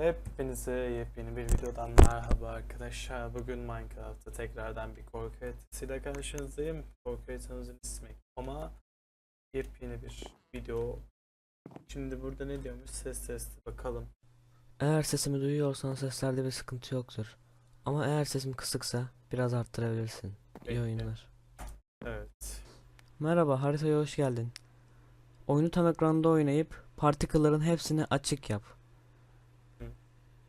Hepinize yepyeni bir videodan merhaba arkadaşlar. Bugün Minecraft'ta tekrardan bir korku haritasıyla karşınızdayım. Korku haritamızın ismi ama yepyeni bir video. Şimdi burada ne diyormuş ses testi bakalım. Eğer sesimi duyuyorsan seslerde bir sıkıntı yoktur. Ama eğer sesim kısıksa biraz arttırabilirsin. İyi Peki. oyunlar. Evet. Merhaba, haritaya hoş geldin. Oyunu tam ekranda oynayıp particle'ların hepsini açık yap.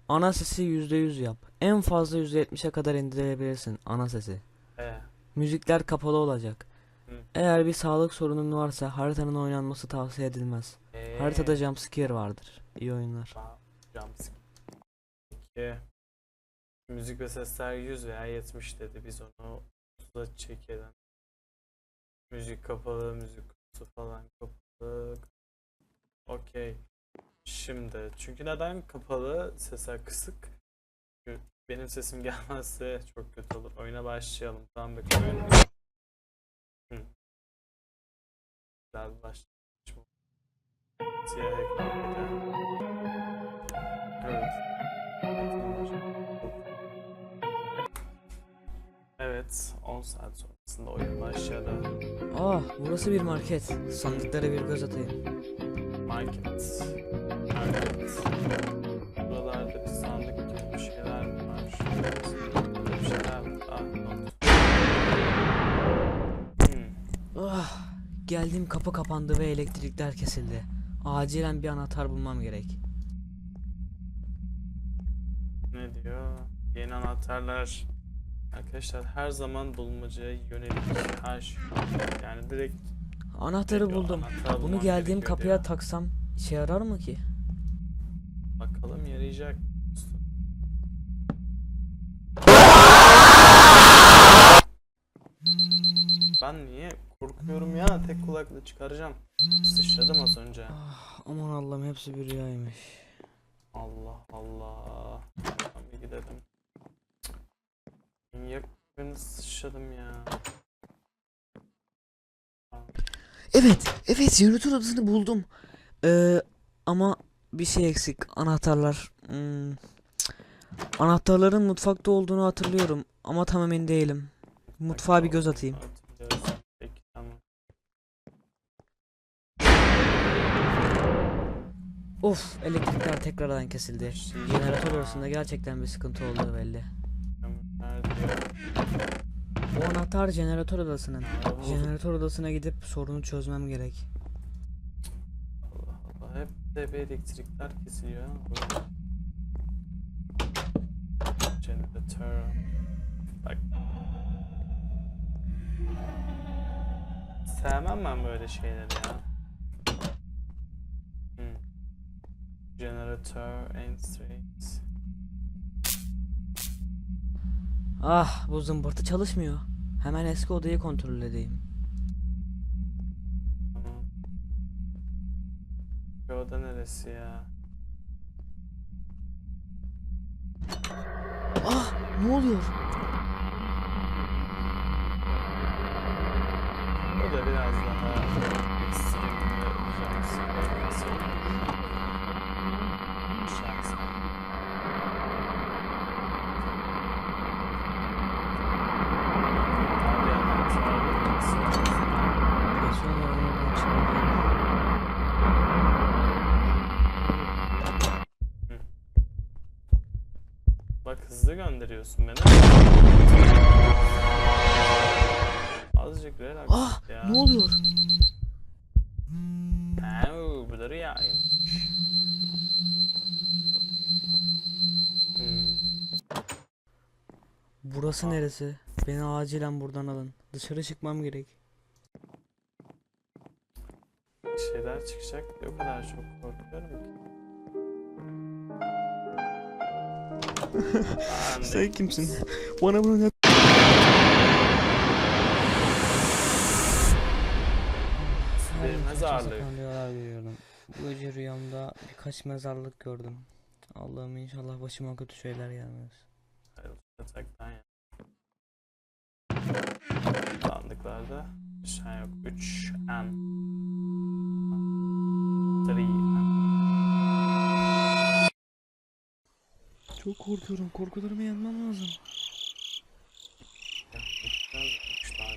Ana sesi %100 yap. En fazla %70'e kadar indirebilirsin ana sesi. E, Müzikler kapalı olacak. Hı. Eğer bir sağlık sorunun varsa haritanın oynanması tavsiye edilmez. e, Haritada jumpscare vardır. İyi oyunlar. Jumpscare. Müzik ve sesler 100 veya 70 dedi. Biz onu 30'a çekelim. Müzik kapalı, müzik kutusu falan kapalı. Okey. Şimdi çünkü neden kapalı sesler kısık? Çünkü benim sesim gelmezse çok kötü olur. Oyuna başlayalım. Tamam bakalım. Hı. Güzel. Siyah ekran de. Evet. Evet, 10 saat sonrasında oyun başladı. Ah, burası bir market. Sandıklara bir göz atayım. Market. Geldiğim kapı kapandı ve elektrikler kesildi. Acilen bir anahtar bulmam gerek. Ne diyor? Yeni anahtarlar. Arkadaşlar her zaman bulmacaya yönelik her şey. Yani direkt Anahtarı buldum. anahtarı Bunu geldiğim gerekiyor kapıya diyor. taksam işe yarar mı ki? bakalım yarayacak. Ben niye korkuyorum ya? Tek kulakla çıkaracağım. Sıçradım az önce. Ah, aman Allah'ım hepsi bir rüyaymış. Allah Allah. Tamam bir gidelim. Ben sıçradım ya. Evet, evet jeneratör odasını buldum. Ee, ama bir şey eksik. Anahtarlar. Hmm. Anahtarların mutfakta olduğunu hatırlıyorum ama tam emin değilim. Mutfağa bir göz atayım. Of, elektrikler tekrardan kesildi. Jeneratör ya. odasında gerçekten bir sıkıntı olduğu belli. Bu anahtar jeneratör odasının. Jeneratör odasına gidip sorunu çözmem gerek. Allah Allah hep de bir elektrikler kesiliyor. Jeneratör. Bak. Sevmem ben böyle şeyleri ya. Hmm. Jeneratör and straight. Ah, bu zımbırtı çalışmıyor. Hemen eski odayı kontrol edeyim. Tamam. Bu oda neresi ya? Ah, ne oluyor? Bu da biraz daha ekstrem ve gönderiyorsun beni. Azıcık relax Ah, ya. ne oluyor? Au, bu da rüyaymış. Hmm. Burası neresi? Beni acilen buradan alın. Dışarı çıkmam gerek. Bir şeyler çıkacak diye o kadar çok korkuyorum ki. De kimsin? Bana bunu ne... Bir mezarlık. Gece rüyamda birkaç mezarlık gördüm. Allah'ım inşallah başıma kötü şeyler gelmez. yataktan ya. Sandıklarda aşağı yok. 3 N 3 N Çok korkuyorum. Korkularımı yenmem lazım.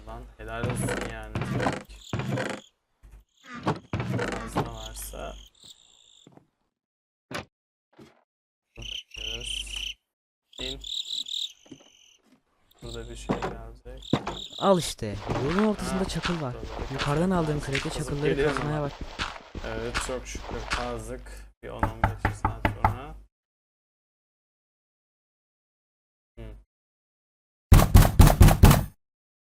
Lan. Helal olsun yani. Fazla varsa bakıyoruz. İn. Burada bir şey gelecek. Al işte. Yolun ortasında Ha, çakıl var. Yukarıdan aldığım kredi çakılları kazmaya bak. Evet çok şükür kazdık. Bir 10-15 saat sonra. Hı.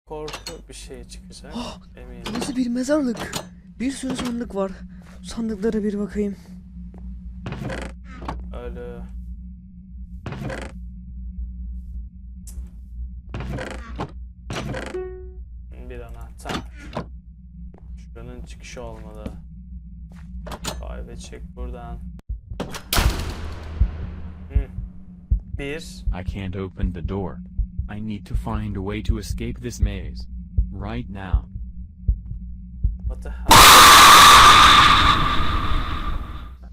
Korku bir şey çıkacak. Eminim. Burası bir mezarlık. Bir sürü sandık var. Sandıklara bir bakayım. Öyle. Bir anahtar. Şuranın çıkışı olmalı. Vay be çek buradan. Hı. Bir. I can't open the door. I need to find a way to escape this maze. Right now. What the hell?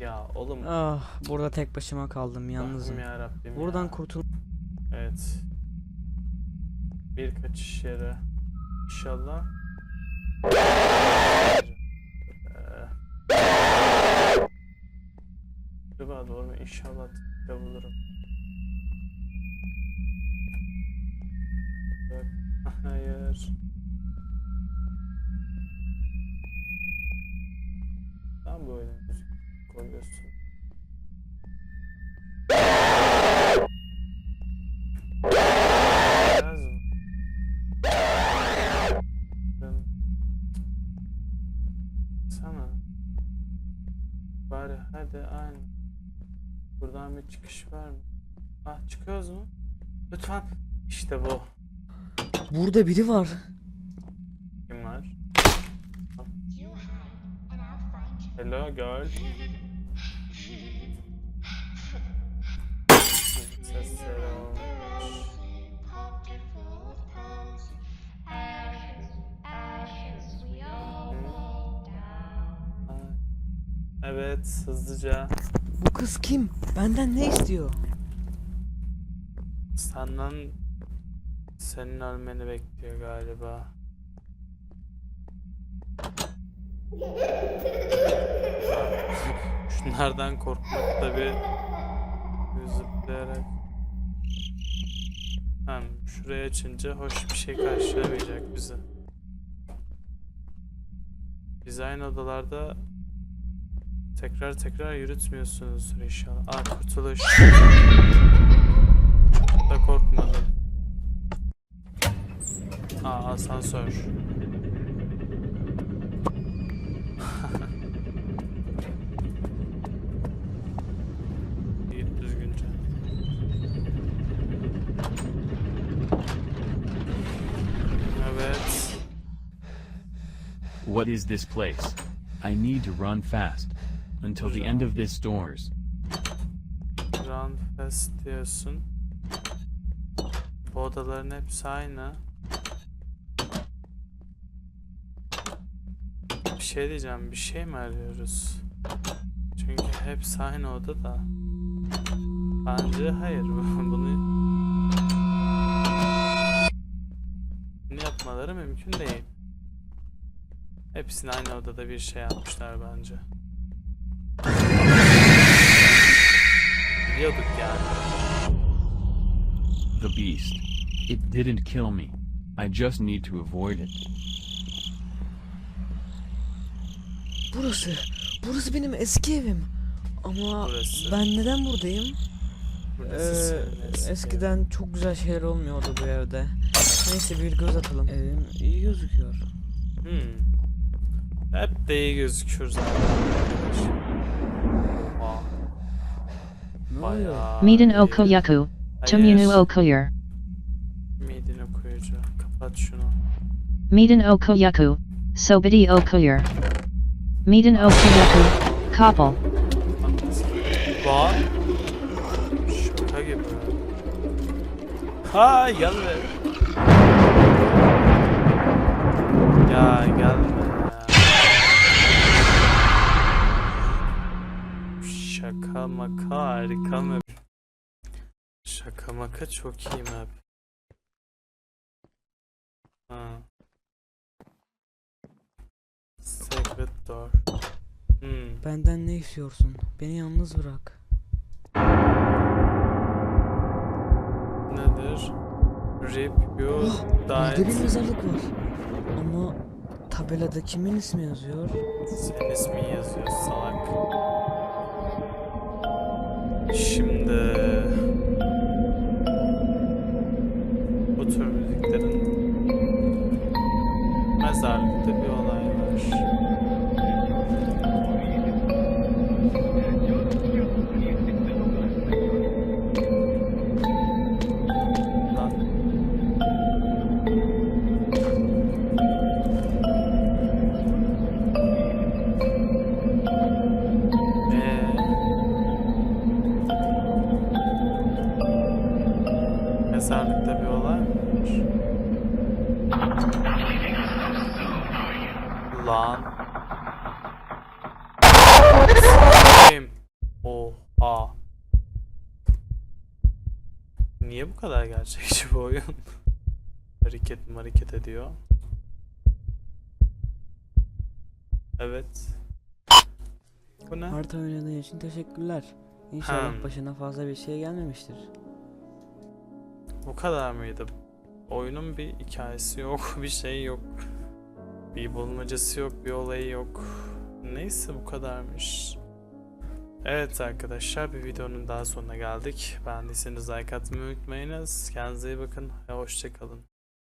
Ya oğlum. Ah, burada tek başıma kaldım yalnızım. ya Rabbim Buradan ya. kurtul. Evet. Bir kaçış yeri. İnşallah. Ee, Acaba doğru mu? İnşallah tıkla bulurum. Yok. Hayır. Tam böyle müzik koyuyorsun. Sana. Hadi aynı. Buradan bir çıkış var mı? Ah çıkıyoruz mu? Lütfen. İşte bu. Burada biri var. Kim var? Hello girl. Evet hızlıca. Bu kız kim? Benden ne istiyor? Senden senin ölmeni bekliyor galiba. Şunlardan korkmak tabi zıplayarak. Hem şuraya açınca hoş bir şey karşılamayacak bizi. Biz aynı odalarda tekrar tekrar yürütmüyorsunuzdur inşallah. Aa kurtuluş. Da korkmadım. Aa asansör. What is this place? I need to run fast. Until the end of this doors. Run fast diyorsun. Bu odaların hepsi aynı. Şey diyeceğim. Bir şey mi arıyoruz? Çünkü hepsi aynı odada. Bence hayır. Bunu yapmaları mümkün değil. Hepsini aynı odada bir şey yapmışlar bence. Biliyorduk yani. The beast. It didn't kill me. I just need to avoid it. Burası. Burası benim eski evim. Ama Burası. ben neden buradayım? Burası Ee, senin eski eskiden çok güzel şeyler olmuyordu bu evde. Neyse bir göz atalım. Evim iyi gözüküyor. Hmm. Hep de iyi gözüküyor zaten. Oha, Ne oluyor? bayağı Midin iyi. Okoyaku, Hayır, Tumunu Okuyur. Midin okuyucu. Kapat şunu. Midin Okoyaku, Sobidi Okuyur. Midin Okoyaku, Koppel. Bak. Şaka gibi. Ha gelme. Ya gelme. Şaka maka harika mı? Şaka maka çok iyi map. Ha. Door. Hmm. Benden ne istiyorsun? Beni yalnız bırak. Nedir? Rip you Burada bir died. mezarlık var. Ama tabelada kimin ismi yazıyor? Senin ismin yazıyor salak. Şimdi Lan. S**eyim. Oha. Niye bu kadar gerçekçi bu oyun? hareket hareket ediyor. Evet. Bu ne? Harita oynadığın için teşekkürler. İnşallah Hmm. başına fazla bir şey gelmemiştir. Bu kadar mıydı? Oyunun bir hikayesi yok, bir şey yok. Bir bulmacası yok, bir olayı yok. Neyse bu kadarmış. Evet arkadaşlar bir videonun daha sonuna geldik. Beğendiyseniz like atmayı unutmayınız. Kendinize iyi bakın hoşçakalın.